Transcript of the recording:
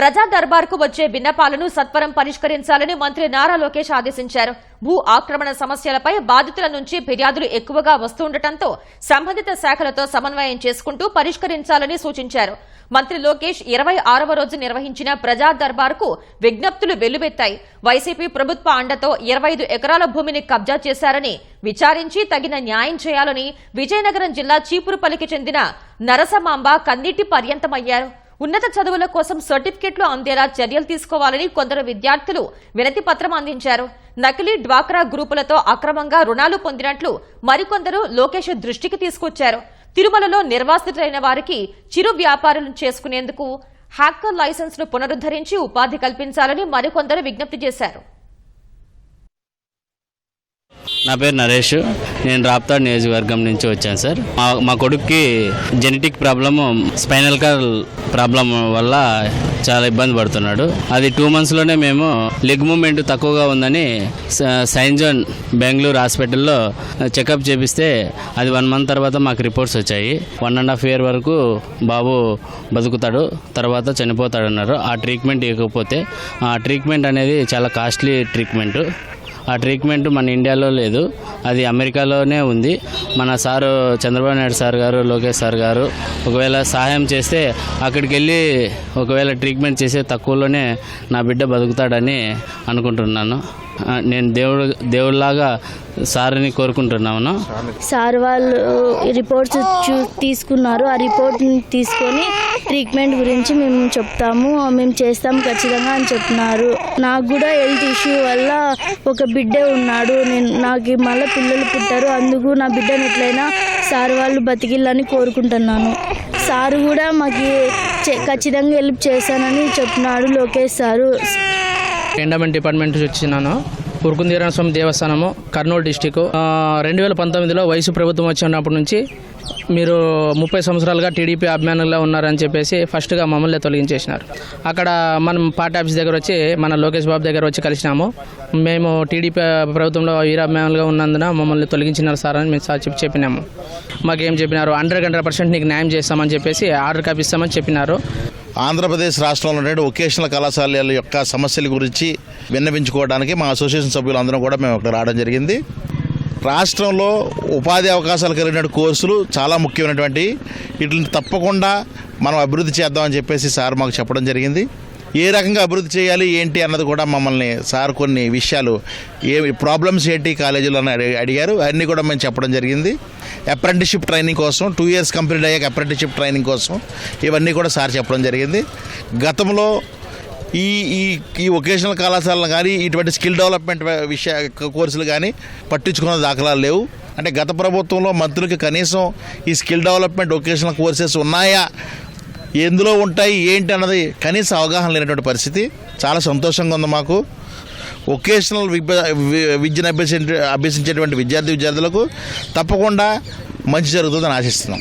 ప్రజా దర్బార్కు వచ్చే విన్నపాలను సత్వరం పరిష్కరించాలని మంత్రి నారా లోకేష్ ఆదేశించారు. భూ ఆక్రమణ సమస్యలపై బాధితుల నుంచి ఫిర్యాదులు ఎక్కువగా వస్తుండటంతో సంబంధిత శాఖలతో సమన్వయం చేసుకుంటూ పరిష్కరించాలని సూచించారు. మంత్రి లోకేష్ ఇరవై ఆరవ రోజు నిర్వహించిన ప్రజా దర్బార్కు విజ్ఞప్తులు వెల్లువెత్తాయి. వైసీపీ ప్రభుత్వ అండతో ఇరవై ఐదు ఎకరాల భూమిని కబ్జా చేశారని విచారించి తగిన న్యాయం చేయాలని విజయనగరం జిల్లా చీపురుపల్లికి చెందిన నరసమాంబ కన్నీటి పర్యంతమయ్యారు. ఉన్నత చదువుల కోసం సర్టిఫికెట్లు అందేలా చర్యలు తీసుకోవాలని కొందరు విద్యార్థులు వినతి పత్రం అందించారు. నకిలీ డ్వాక్రా గ్రూపులతో అక్రమంగా రుణాలు పొందినట్లు మరికొందరు లోకేష్ దృష్టికి తీసుకొచ్చారు. తిరుమలలో నిర్వాసితులైన వారికి చిరు వ్యాపారులు చేసుకునేందుకు హ్యాకర్ లైసెన్స్ను పునరుద్ధరించి ఉపాధి కల్పించాలని మరికొందరు విజ్ఞప్తి చేశారు. నా పేరు నరేష్. నేను రాప్తాడ్ నియోజకవర్గం నుంచి వచ్చాను సార్. మా మా కొడుక్కి genetic problem spinal cord problem వల్ల చాలా ఇబ్బంది పడుతున్నాడు. అది టూ మంత్స్లోనే మేము లెగ్ మూమెంట్ తక్కువగా ఉందని స- సైన్ జోన్ బెంగళూరు హాస్పిటల్లో చెకప్ చేపిస్తే అది వన్ మంత్ తర్వాత మాకు రిపోర్ట్స్ వచ్చాయి. వన్ అండ్ హాఫ్ ఇయర్ వరకు బాబు బతుకుతాడు తర్వాత చనిపోతాడన్నారు. ఆ ట్రీట్మెంట్ ఇవ్వకపోతే ఆ ట్రీట్మెంట్ అనేది చాలా కాస్ట్లీ ట్రీట్మెంట్. ఆ ట్రీట్మెంట్ మన ఇండియాలో లేదు. అది అమెరికాలోనే ఉంది. మన సారు చంద్రబాబు నాయుడు సార్ గారు లోకేష్ సార్ గారు ఒకవేళ సహాయం చేస్తే అక్కడికి వెళ్ళి ఒకవేళ ట్రీట్మెంట్ చేసే తక్కువలోనే నా బిడ్డ బతుకుతాడని అనుకుంటున్నాను. నేను దేవుడు దేవుడిలాగా సార్ని కోరుకుంటున్నాను. సార్ వాళ్ళు రిపోర్ట్స్ చూ తీసుకున్నారు. ఆ రిపోర్ట్ తీసుకొని ట్రీట్మెంట్ గురించి మేము చెప్తాము. మేము చేస్తాం ఖచ్చితంగా అని చెప్తున్నారు నాకు కూడా హెల్త్ ఇష్యూ వల్ల ఒక బిడ్డే ఉన్నాడు. నేను నాకు మళ్ళీ పిల్లలు పుట్టారు. అందుకు నా బిడ్డను ఎట్లయినా సార్ వాళ్ళు బతికిల్లని కోరుకుంటున్నాను. సారు కూడా మాకు ఖచ్చితంగా హెల్ప్ చేశానని చెప్తున్నాడు లోకేష్ సారు. ఎండమెంట్ డిపార్ట్మెంట్ వచ్చినాను. ఉరుకుందీరామ స్వామి దేవస్థానము కర్నూలు డిస్టిక్ రెండు వేల పంతొమ్మిదిలో వయసు ప్రభుత్వం వచ్చినప్పటి నుంచి మీరు ముప్పై సంవత్సరాలుగా టీడీపీ అభిమానులుగా ఉన్నారని చెప్పేసి ఫస్ట్గా మమ్మల్ని తొలగించేసినారు. అక్కడ మనం పార్టీ ఆఫీస్ దగ్గర వచ్చి మన లోకేష్ బాబు దగ్గర వచ్చి కలిసినాము. మేము టీడీపీ ప్రభుత్వంలో వీర అభిమానులుగా ఉన్నందున మమ్మల్ని తొలగించినారు సార్ అని మేము సార్ చెప్పి చెప్పినాము. మాకేం చెప్పినారు? హండ్రెడ్ హండ్రెడ్ పర్సెంట్ నీకు న్యాయం చేస్తామని చెప్పేసి ఆర్డర్ కాపిస్తామని చెప్పినారు. ఆంధ్రప్రదేశ్ రాష్ట్రంలో ఉండే వొకేషనల్ కళాశాలల యొక్క సమస్యల గురించి విన్నవించుకోవడానికి మా అసోసియేషన్ సభ్యులందరం కూడా మేము అక్కడ రావడం జరిగింది. రాష్ట్రంలో ఉపాధి అవకాశాలు కలిగిన కోర్సులు చాలా ముఖ్యమైనటువంటి. వీటిని తప్పకుండా మనం అభివృద్ధి చేద్దామని చెప్పేసి సార్ మాకు చెప్పడం జరిగింది. ఏ రకంగా అభివృద్ధి చేయాలి ఏంటి అన్నది కూడా మమ్మల్ని సార్ కొన్ని విషయాలు ఏ ప్రాబ్లమ్స్ ఏంటి కాలేజీలో అని అడిగి- అడిగారు. అన్నీ కూడా మేము చెప్పడం జరిగింది. అప్రెంటిషిప్ ట్రైనింగ్ కోసం టూ ఇయర్స్ కంప్లీట్ అయ్యాక అప్రెంటిషిప్ ట్రైనింగ్ కోసం ఇవన్నీ కూడా సార్ చెప్పడం జరిగింది. గతంలో ఈ ఈ ఈ వొకేషనల్ కళాశాలను కానీ ఇటువంటి స్కిల్ డెవలప్మెంట్ విషయ కోర్సులు కానీ పట్టించుకున్న దాఖలాలు లేవు. అంటే గత ప్రభుత్వంలో మంత్రులకి కనీసం ఈ స్కిల్ డెవలప్మెంట్ వొకేషనల్ కోర్సెస్ ఉన్నాయా? ఎందులో ఉంటాయి? ఏంటి అన్నది కనీస అవగాహన లేనటువంటి పరిస్థితి. చాలా సంతోషంగా ఉంది మాకు. వొకేషనల్ విద్య విద్యను అభ్యసించే అభ్యసించేటువంటి విద్యార్థి విద్యార్థులకు తప్పకుండా మంచి జరుగుతుందని ఆశిస్తున్నాం.